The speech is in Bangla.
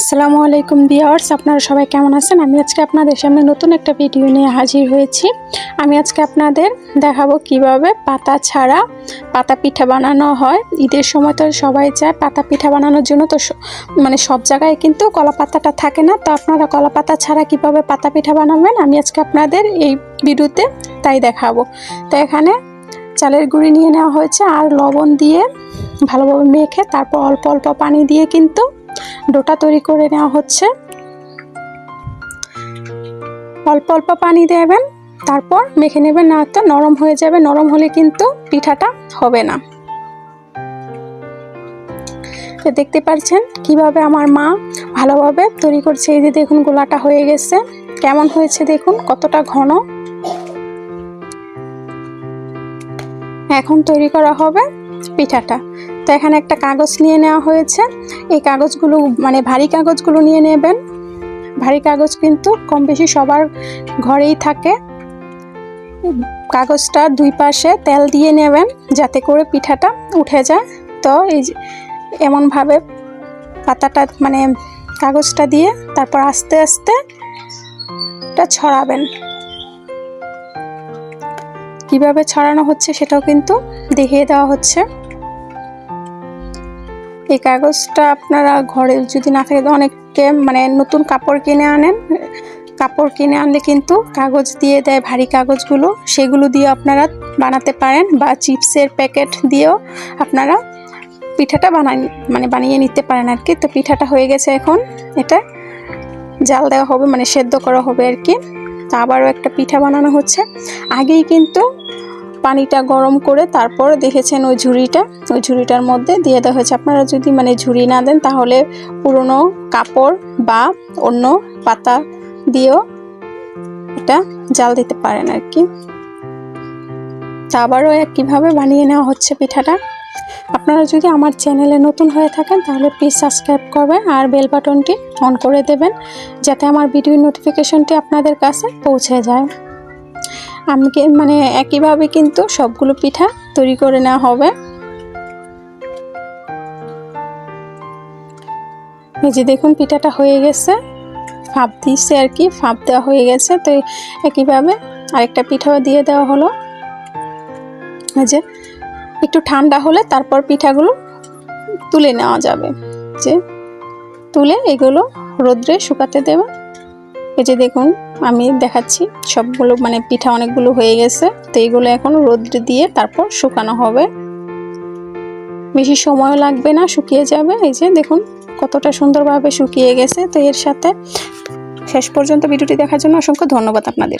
আসসালামু আলাইকুম ভিউয়ার্স, আপনারা সবাই কেমন আছেন? আমি আজকে আপনাদের সামনে নতুন একটা ভিডিও নিয়ে হাজির হয়েছি। আমি আজকে আপনাদের দেখাবো কীভাবে পাতা ছাড়া পাতা পিঠা বানানো হয়। ঈদের সময় তো সবাই চায় পাতা পিঠা বানানোর জন্য, তো মানে সব জায়গায় কিন্তু কলা পাতাটা থাকে না। তো আপনারা কলা পাতা ছাড়া কীভাবে পাতা পিঠা বানাবেন, আমি আজকে আপনাদের এই ভিডিওতে তাই দেখাবো। তো এখানে চালের গুঁড়ি নিয়ে নেওয়া হয়েছে, আর লবণ দিয়ে ভালোভাবে মেখে, তারপর অল্প অল্প পানি দিয়ে কিন্তু ডোটা তৈরি করে নেওয়া হচ্ছে। অল্প অল্প পানি দেবেন, তারপর মেখে নেবেন না তো নরম হয়ে যাবে। নরম হলে কিন্তু পিঠাটা হবে না। তো দেখতে পাচ্ছেন কীভাবে আমার মা ভালোভাবে তৈরি করছে। এই যে দেখুন, গোলাটা হয়ে গেছে। কেমন হয়েছে দেখুন, কতটা ঘন। এখন তৈরি করা হবে। পিঠাটা। তো এখানে একটা কাগজ নিয়ে নেওয়া হয়েছে। এই কাগজগুলো মানে ভারী কাগজগুলো নিয়ে নেবেন। ভারী কাগজ কিন্তু কম বেশি সবার ঘরেই থাকে। কাগজটা দুই পাশে তেল দিয়ে নেবেন যাতে করে পিঠাটা উঠে যায়। তো এই এমনভাবে পাতাটা মানে কাগজটা দিয়ে তারপর আস্তে আস্তে এটা ছড়াবেন। কীভাবে ছড়ানো হচ্ছে সেটাও কিন্তু দেখিয়ে দেওয়া হচ্ছে। এই কাগজটা আপনারা ঘরে যদি না থাকে অনেককে মানে নতুন কাপড় কিনে আনেন। কাপড় কিনে আনলে কিন্তু কাগজ দিয়ে দেয় ভারী কাগজগুলো। সেগুলো দিয়ে আপনারা বানাতে পারেন বা চিপসের প্যাকেট দিয়েও আপনারা পিঠাটা বানাই মানে বানিয়ে নিতে পারেন আর কি তো পিঠাটা হয়ে গেছে এখন এটা। জাল দেওয়া হবে মানে সেদ্ধ করা হবে আর কি তো আবারও একটা পিঠা বানানো হচ্ছে। আগেই কিন্তু পানিটা গরম করে তারপর দেখেছেন ওই ঝুড়িটা। ওই ঝুড়িটার মধ্যে দিয়ে দেওয়া হয়েছে। আপনারা যদি মানে ঝুড়ি না দেন তাহলে পুরনো কাপড় বা অন্য পাতা দিয়েও এটা জাল দিতে পারেন আর কি তা আবারও একইভাবে বানিয়ে নেওয়া হচ্ছে পিঠাটা। আপনারা যদি আমার চ্যানেলে নতুন হয়ে থাকেন তাহলে প্লিজ সাবস্ক্রাইব করবেন আর বেল বাটনটি অন করে দেবেন, যাতে আমার ভিডিও নোটিফিকেশনটি আপনাদের কাছে পৌঁছে যায়। আমি কি- মানে একইভাবে কিন্তু সবগুলো পিঠা তৈরি করে নেওয়া হবে। এই যে দেখুন পিঠাটা হয়ে গেছে। ফাঁপ দিচ্ছে আর কি, ফাঁপ দেওয়া হয়ে গেছে। তো একইভাবে আরেকটা পিঠাও দিয়ে দেওয়া হলো। এই যে একটু ঠান্ডা হলে তারপর পিঠাগুলো তুলে নেওয়া যাবে। যে তুলে এগুলো রোদ্রে শুকাতে দেবে। এই যে দেখুন, আমি দেখাচ্ছি সবগুলো মানে পিঠা অনেকগুলো হয়ে গেছে। তো এইগুলো এখন রোদ্রে দিয়ে তারপর শুকানো হবে। বেশি সময় লাগবে না, শুকিয়ে যাবে। এই যে দেখুন, কতটা সুন্দরভাবে শুকিয়ে গেছে। তো এর সাথে শেষ পর্যন্ত ভিডিওটি দেখার জন্য অসংখ্য ধন্যবাদ আপনাদের।